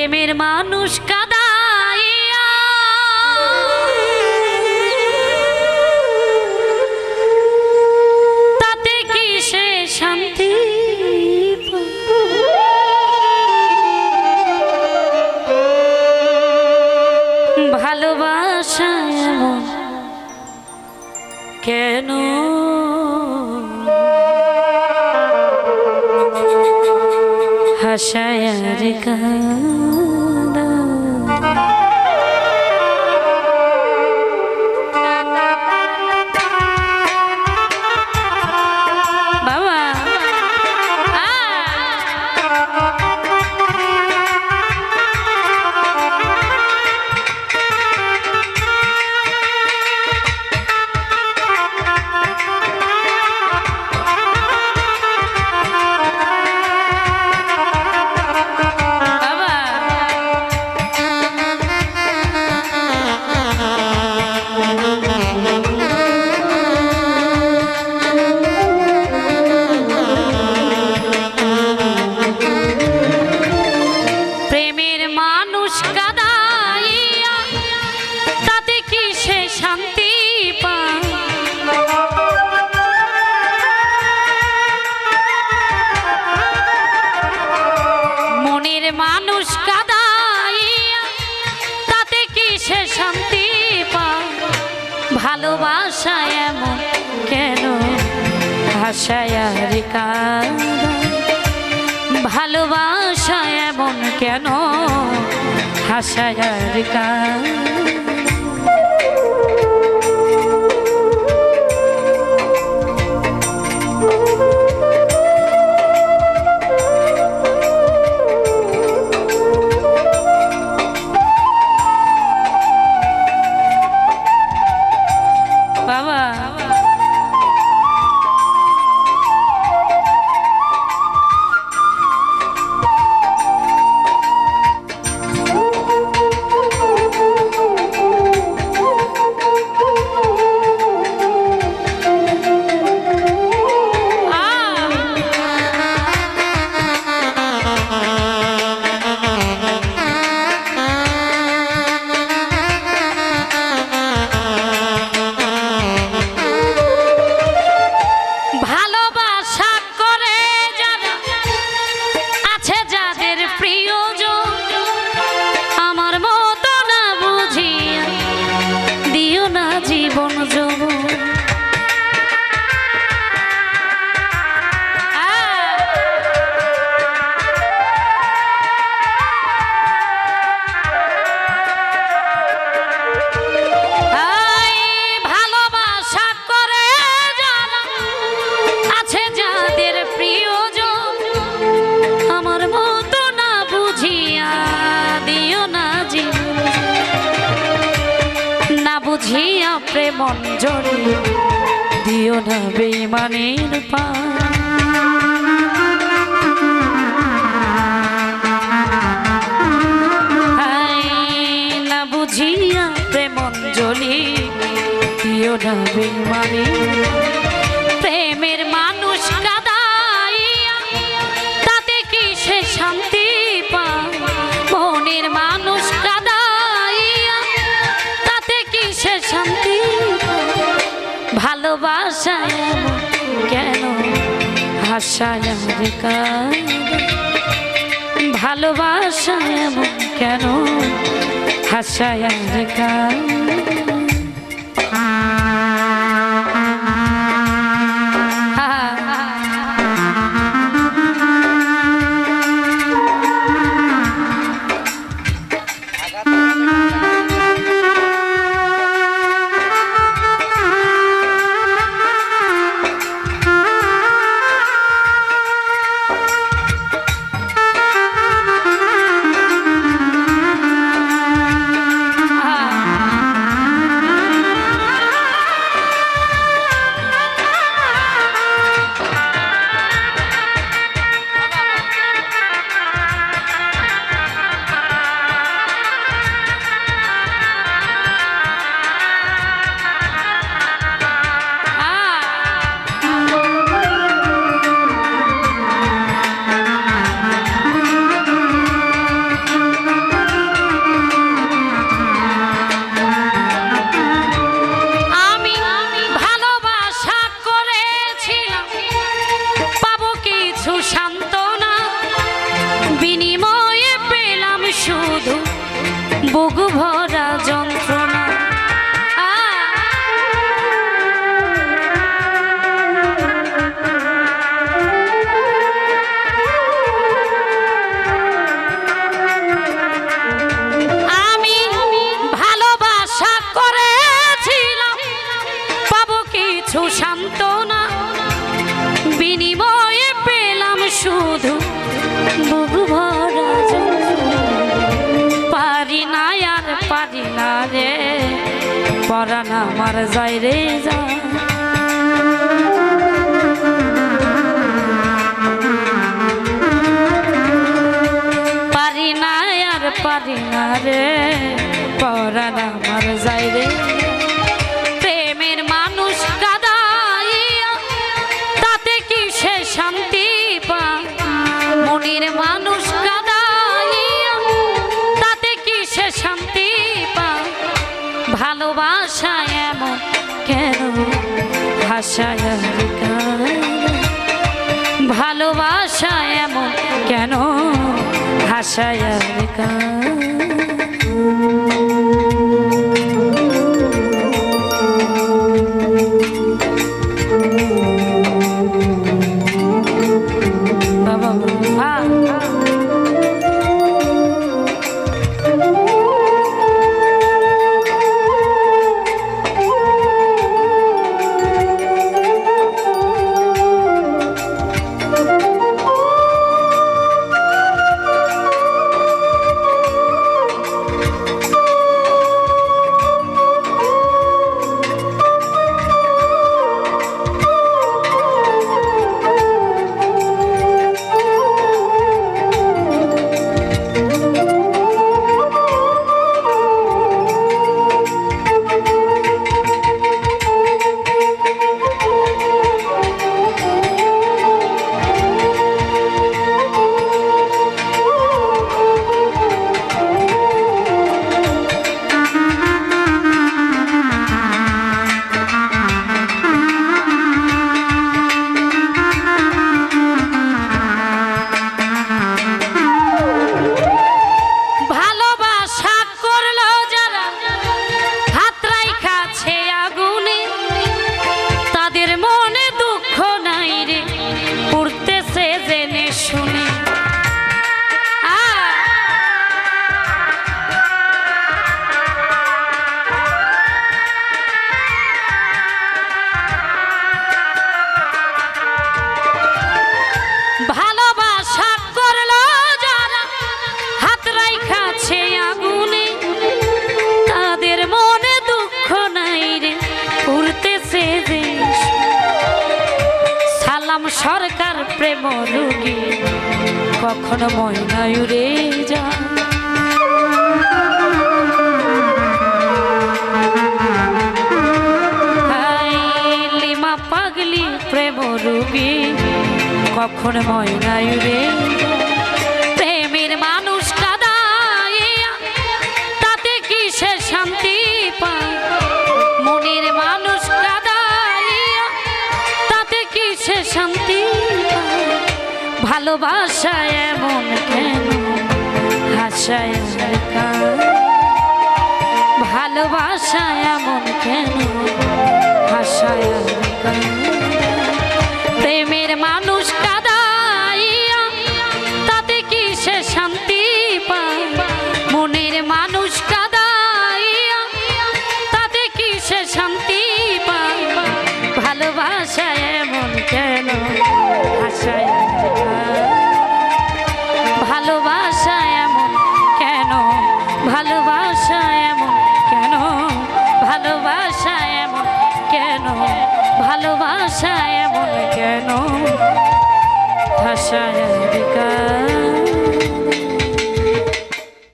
প্রেমের মানুষ কাদাইয়া। তাতে কি সে শান্তি? ভালোবাসা কেন? হাসায়ার গা ভালোবাসায় আর ভালোবাসা এমন কেন? হাসায় আর মঞ্জরি দিও না বেমানের পা বুঝিয়া প্রেমঞ্জলি দিও না বেমানের ভালোবাসায় আমার ভালোবাসা এমন কেন? হাসায় আমার সান্ত্বনা বিনি পরাণ আমার যাই রে যা। পারি না আর পারি না রে, পরাণ আমার যাই রে ভালোবাসা এমন কেন? ভাষায় আর প্রেম রুগী, কখনো ময়নায় উড়ে যা লিমা পাগলি প্রেম রুগী, কখন ময়নায় উড়ে। প্রেমের মানুষ কাদাইয়া তাতে কি সে শান্তি পায় মনের মানুষ কাদাইয়া তাতে কি সে শান্তি ভালোবাসা এমন কেন? হাসায় ভালোবাসায় এমন কেন? হাসায় ভালোবাসা